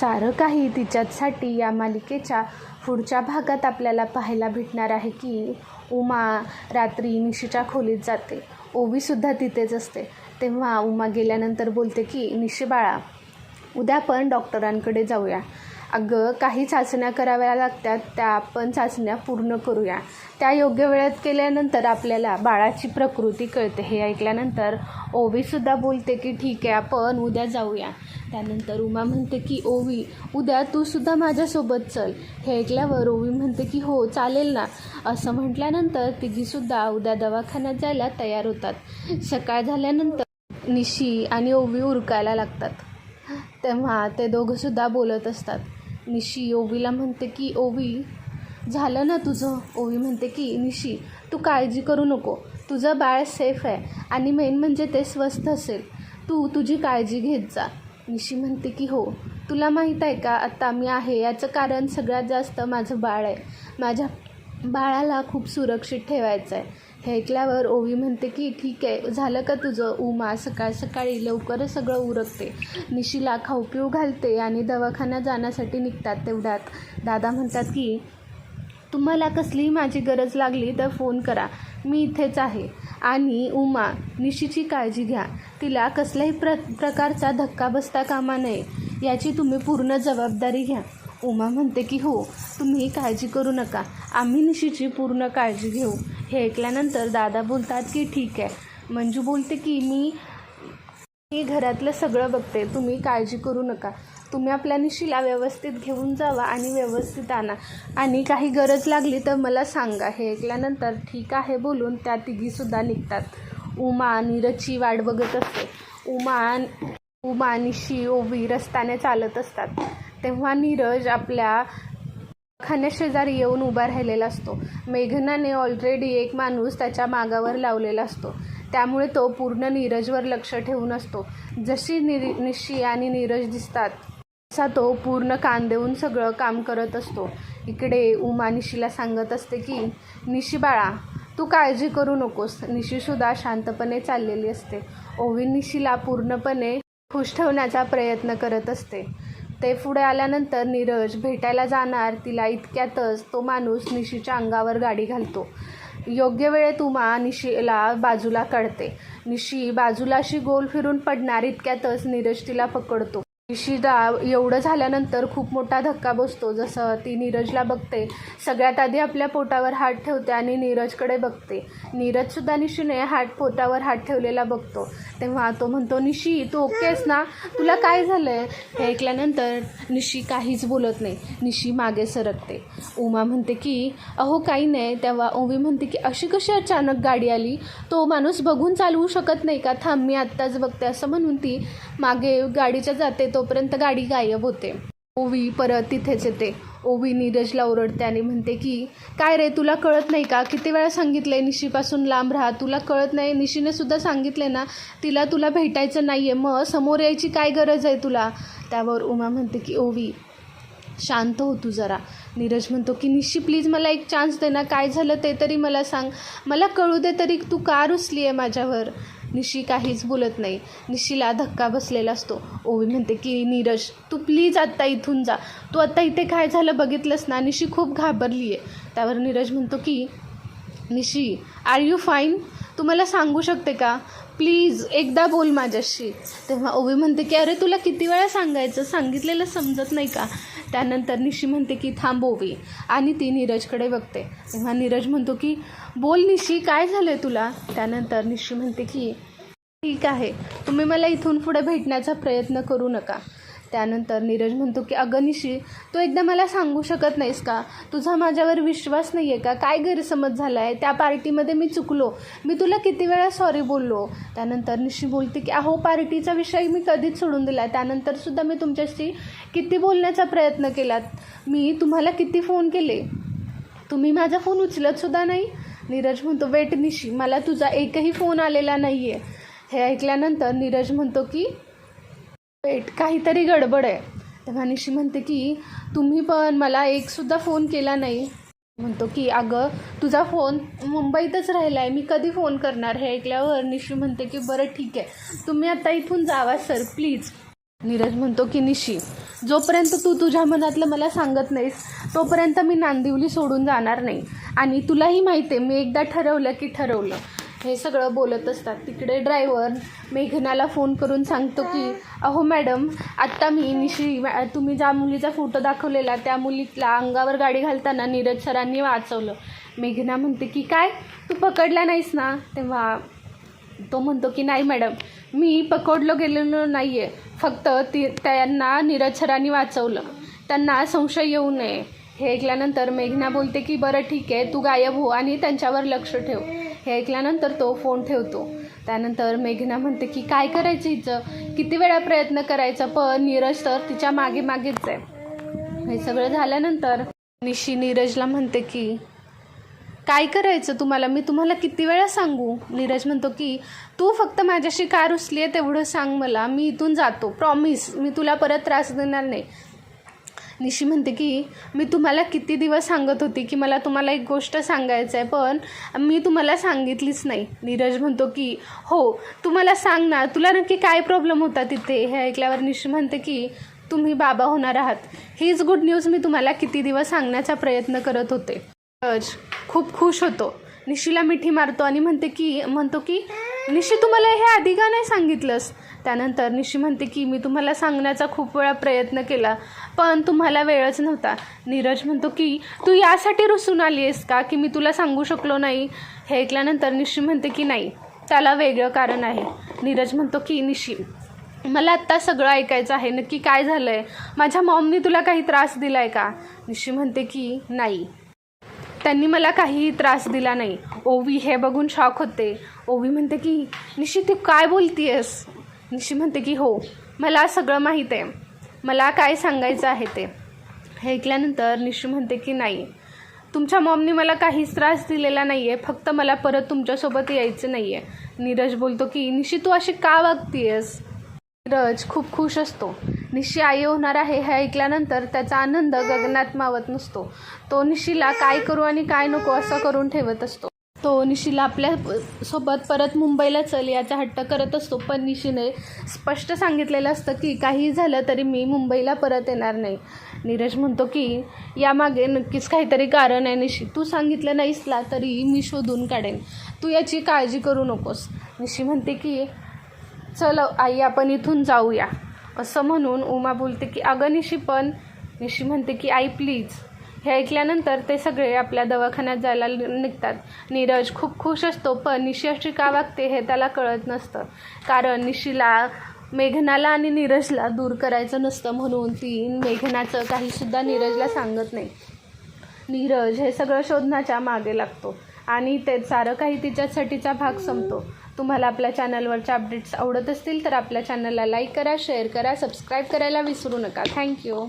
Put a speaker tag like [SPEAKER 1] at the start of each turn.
[SPEAKER 1] सारं काही तिच्याचसाठी या मालिकेच्या पुढच्या भागात आपल्याला पाहायला भेटणार आहे की उमा रात्री निशीच्या खोलीत जाते. ओवीसुद्धा तिथेच असते. तेव्हा उमा गेल्यानंतर बोलते की निशी बाळा उद्या आपण डॉक्टरांकडे जाऊया. अगं काही चाचण्या कराव्या लागतात त्या आपण चाचण्या पूर्ण करूया. त्या योग्य वेळेत केल्यानंतर आपल्याला बाळाची प्रकृती कळते. हे ऐकल्यानंतर ओवीसुद्धा बोलते की ठीक आहे आपण उद्या जाऊया. त्यानंतर उमा म्हणते की ओवी उद्या तूसुद्धा माझ्यासोबत चल. हे ऐकल्यावर ओवी म्हणते की हो चालेल ना. असं म्हटल्यानंतर तिघीसुद्धा उद्या दवाखान्यात जायला तयार होतात. सकाळ झाल्यानंतर निशी आणि ओवी उरकायला लागतात. तेव्हा ते दोघंसुद्धा बोलत असतात. निशी ओवीला म्हणते की ओवी झालं ना तुझं? ओवी म्हणते की निशी तू काळजी करू नको. तुझं बाळ सेफ आहे आणि मेन म्हणजे ते स्वस्थ असेल. तू तुझी काळजी घेत जा. निशी म्हणते की हो तुला माहीत आहे का आत्ता मी आहे याचं कारण सगळ्यात जास्त माझं बाळ आहे. माझ्या बाळाला खूप सुरक्षित ठेवायचं आहे हे ऐकल्यावर ओवी म्हणते की ठीक आहे झालं का तुझं? उमा सकाळ सकाळी लवकरच सगळं उरकते. निशीला खाऊ पिऊ घालते आणि दवाखाना जाण्यासाठी निघतात तेवढ्यात. दादा म्हणतात की तुम्हाला कसलीही माझी गरज लागली तर फोन करा. मी इथेच आहे. आणि उमा निशीची काळजी घ्या. तिला कसल्याही प्र प्रकारचा धक्का बसता कामा नये. याची तुम्ही पूर्ण जबाबदारी घ्या. उमा म्हणते की हो तुम्ही काळजी करू नका. आम्ही निशीची पूर्ण काळजी घेऊ. हे ऐकल्यानंतर दादा बोलतात की ठीक आहे. मंजू बोलते की मी मी घरातलं सगळं बघते. तुम्ही काळजी करू नका. तुम्ही आपल्या निशीला व्यवस्थित घेऊन जावा आणि व्यवस्थित आणा. आणि काही गरज लागली तर मला सांगा. हे ऐकल्यानंतर ठीक आहे बोलून त्या तिघीसुद्धा निघतात. उमा नीरजची वाट बघत असते. उमा उमा निशी ओवी रस्त्याने चालत असतात. तेव्हा नीरज आपल्या खाण्याशेजारी येऊन उभा राहिलेला असतो. मेघनाने ऑलरेडी एक माणूस त्याच्या मागावर लावलेला असतो. त्यामुळे तो पूर्ण नीरजवर लक्ष ठेवून असतो. जशी निरी निशी आणि नीरज दिसतात तसा तो पूर्ण कान देऊन सगळं काम करत असतो. इकडे उमा निशीला सांगत असते की निशी बाळा तू काळजी करू नकोस. निशीसुद्धा शांतपणे चाललेली असते. ओवी निशीला पूर्णपणे खुश ठेवण्याचा प्रयत्न करत असते. ते पुढे आल्यानंतर नीरज भेटायला जाणार तिला इतक्यातच तो माणूस निशीच्या अंगावर गाडी घालतो. योग्य वेळेत उमा निशीला बाजूला काढते. निशी बाजूला अशी गोल फिरून पडणार इतक्यातच नीरज तिला पकडतो. निशीला एवढं झाल्यानंतर खूप मोठा धक्का बसतो जसं ती नीरजला बघते. सगळ्यात आधी आपल्या पोटावर हात ठेवते आणि नीरजकडे बघते. नीरजसुद्धा निशीने हात पोटावर हात ठेवलेला बघतो. तेव्हा तो म्हणतो निशी तू ओकेस ना? तुला काय झालं आहे हे ऐकल्यानंतर निशी काहीच बोलत नाही. निशी मागे सरकते. उमा म्हणते की अहो काही नाही. तेव्हा ओवी म्हणते की अशी कशी अचानक गाडी आली? तो माणूस बघून चालवू शकत नाही का? थांब मी आत्ताच बघते. असं म्हणून ती मागे गाडीच्या जाते तोपर्यंत गाडी गायब होते. ओवी परत तिथेच येते. ओवी नीरजला ओरडते आणि म्हणते की काय रे तुला कळत नाही का? किती वेळा सांगितलं आहे निशीपासून लांब राहा. तुला कळत नाही निशीने सुद्धा सांगितले ना तिला तुला भेटायचं नाही आहे मग समोर यायची काय गरज आहे तुला? त्यावर उमा म्हणते की ओवी शांत हो तू जरा. नीरज म्हणतो की निशी प्लीज मला एक चान्स दे ना. काय झालं ते तरी मला सांग. मला कळू दे तरी तू का रुसली आहे माझ्यावर? निशी काहीच बोलत नाही. निशीला धक्का बसलेला असतो. ओवी म्हणते की नीरज तू प्लीज आत्ता इथून जा. तू आत्ता इथे काय झालं बघितलंस ना? निशी खूप घाबरली आहे त्यावर नीरज म्हणतो की निशी आर यू फाईन तू मला सांगू शकते का? प्लीज एकदा बोल माझ्याशी. तेव्हा ओवी म्हणते की अरे तुला किती वेळा सांगायचं? सांगितलेलं समजत नाही का? त्यानंतर निशी म्हणते की थांबववी. आणि ती नीरजकडे बघते. तेव्हा नीरज म्हणतो की बोल निशी काय झालं आहे तुला? त्यानंतर निशी म्हणते की ठीक आहे. तुम्ही मला इथून पुढे भेटण्याचा प्रयत्न करू नका. त्यानंतर नीरज म्हणतो की अगं निशी तू एकदा मला सांगू शकत नाहीस का? तुझा माझ्यावर विश्वास नाही आहे का? काय गैरसमज झाला आहे त्या पार्टीमध्ये मी चुकलो. मी तुला किती वेळा सॉरी बोललो? त्यानंतर निशी बोलते की अहो पार्टीचा विषय मी कधीच सोडून दिला. त्यानंतरसुद्धा मी तुमच्याशी किती बोलण्याचा प्रयत्न केलात मी तुम्हाला किती फोन केले? तुम्ही माझा फोन उचलतसुद्धा नाही? नीरज म्हणतो वेट निशी मला तुझा एकही फोन आलेला नाही आहे हे ऐकल्यानंतर नीरज म्हणतो की वेट काहीतरी गडबड आहे. तेव्हा निशी म्हणते की तुम्ही पण मला एकसुद्धा फोन केला नाही. म्हणतो की अगं तुझा फोन मुंबईतच राहिला आहे मी कधी फोन करणार? हे ऐकल्यावर निशी म्हणते की बरं ठीक आहे. तुम्ही आता इथून जावा सर प्लीज. नीरज म्हणतो की निशी जोपर्यंत तू तुझ्या मनातलं मला सांगत नाहीस तोपर्यंत मी नांदिवली सोडून जाणार नाही. आणि तुलाही माहिती आहे मी एकदा ठरवलं की ठरवलं. हे सगळं बोलत असतात. तिकडे ड्रायव्हर मेघनाला फोन करून सांगतो की अहो मॅडम आत्ता मी निशी तुम्ही ज्या मुलीचा फोटो दाखवलेला त्या मुलीला अंगावर गाडी घालताना नीरज सरांनी वाचवलं. मेघना म्हणते की काय? तू पकडला नाहीस ना? तेव्हा तो म्हणतो की नाही मॅडम मी पकडलो गेलेलो नाही आहे फक्त ती त्यांना नीरज सरांनी वाचवलं. त्यांना संशय येऊ नये. हे ऐकल्यानंतर मेघना बोलते की बरं ठीक आहे. तू गायब हो आणि त्यांच्यावर लक्ष ठेव. हे ऐकल्यानंतर तो फोन ठेवतो. त्यानंतर मेघना म्हणते की काय करायचं हिचं? किती वेळा प्रयत्न करायचा पण नीरज तर तिच्यामागे मागेच आहे. हे सगळं झाल्यानंतर निशी नीरजला म्हणते की काय करायचं तुम्हाला? मी तुम्हाला किती वेळा सांगू? नीरज म्हणतो की तू फक्त माझ्याशी कार उचली आहे तेवढं सांग मला. मी इथून जातो. प्रॉमिस मी तुला परत त्रास देणार नाही. निशी म्हणते की मी तुम्हाला किती दिवस सांगत होती की मला तुम्हाला एक गोष्ट सांगायचं आहे पण मी तुम्हाला सांगितलीच नाही. नीरज म्हणतो की हो तू मला सांग ना तुला नक्की काय प्रॉब्लेम होता तिथे? हे ऐकल्यावर निशी म्हणते की तुम्ही बाबा होणार आहात. हीच गुड न्यूज मी तुम्हाला किती दिवस सांगण्याचा प्रयत्न करत होते. नीरज खूप खुश होतो. निशीला मिठी मारतो आणि म्हणते की म्हणतो की निशी तुम्हाला हे आधी का नाही सांगितलंस? त्यानंतर निशी म्हणते की मी तुम्हाला सांगण्याचा खूप वेळा प्रयत्न केला पण तुम्हाला वेळच नव्हता. नीरज म्हणतो की तू यासाठी रुसून आली आहेस का की मी तुला सांगू शकलो नाही? हे ऐकल्यानंतर निशी म्हणते की नाही त्याला वेगळं कारण आहे. नीरज म्हणतो की निशी मला आत्ता सगळं ऐकायचं आहे. नक्की काय झालं आहे माझ्या मॉमनी तुला काही त्रास दिला आहे का? निशी म्हणते की नाही. त्यांनी मला काहीही त्रास दिला नाही. ओवी हे बघून शॉक होते. ओवी म्हणते की निशी तू काय बोलतीयस? निशी म्हणते की हो मला सगळं माहीत आहे. मला काय सांगायचं आहे ते. हे ऐकल्यानंतर निशी म्हणते की नाही. तुमच्या मॉमनी मला काहीच त्रास दिलेला नाही आहे फक्त मला परत तुमच्यासोबत यायचं नाही आहे नीरज बोलतो की निशी तू अशी का वागतीयस? नीरज खूप खुश असतो. निशी आई होणार आहे हे ऐकल्यानंतर त्याचा आनंद गगनात मावत नसतो. तो निशीला काय करू आणि काय नको असं करून ठेवत असतो. तो निशीला आपल्यासोबत परत मुंबईला चल याचा हट्ट करत असतो. पण निशीने स्पष्ट सांगितलेलं असतं की काही झालं तरी मी मुंबईला परत येणार नाही. नीरज म्हणतो की यामागे नक्कीच काहीतरी कारण आहे निशी. तू सांगितलं नाहीसला तरी मी शोधून काढेन. तू याची काळजी करू नकोस. निशी म्हणते की चल आई आपण इथून जाऊया. असं म्हणून उमा बोलते की अगं निशी पण निशी म्हणते की आई प्लीज. हे ऐकल्यानंतर ते सगळे आपल्या दवाखान्यात जायला निघतात. नीरज खूप खुश असतो पण निशी अशी का वागते हे त्याला कळत नसतं. कारण निशीला मेघनाला आणि नीरजला दूर करायचं नसतं म्हणून ती मेघनाचं काहीसुद्धा नीरजला सांगत नाही. नीरज हे सगळं शोधण्याच्या मागे लागतो आणि ते सारं काही तिच्यासाठीचा भाग संपतो. तुम्हाला आपल्या चॅनलवरच्या अपडेट्स आवडत असतील तर आपल्या चॅनलला लाईक करा शेअर करा सबस्क्राईब करायला विसरू नका. थँक्यू